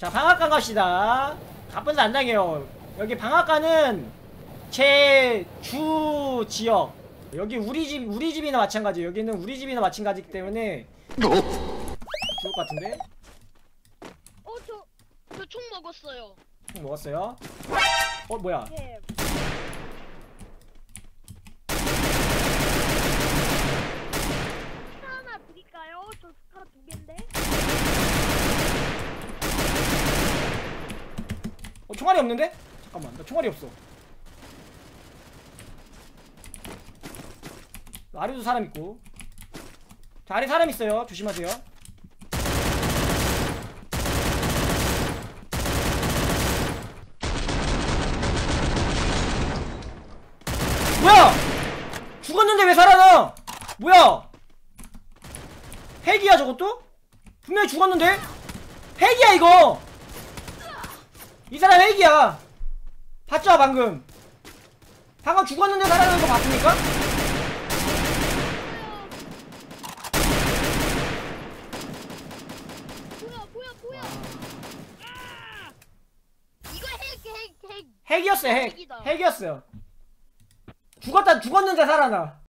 자 방앗간 갑시다 가뿐사 안 당해요 여기 방앗간은 제 주 지역 여기 우리 집 우리 집이나 마찬가지 여기는 우리 집이나 마찬가지기 때문에 좋을 것 같은데 어, 저, 저 총 먹었어요. 총 먹었어요 어 뭐야 예. 하나 드릴까요? 저 스타 두 개인데. 어 총알이 없는데? 잠깐만 나 총알이 없어. 아래도 사람 있고. 자 아래 사람 있어요. 조심하세요. 뭐야! 죽었는데 왜 살아나? 뭐야? 핵이야 저것도? 분명히 죽었는데? 핵이야 이거 이 사람 핵이야 봤죠 방금 방금 죽었는데 살아나는 거 봤습니까? 뭐야, 뭐야, 뭐야. 아! 이거 핵, 핵, 핵. 핵이었어요 핵 핵이다. 핵이었어요 죽었다 죽었는데 살아나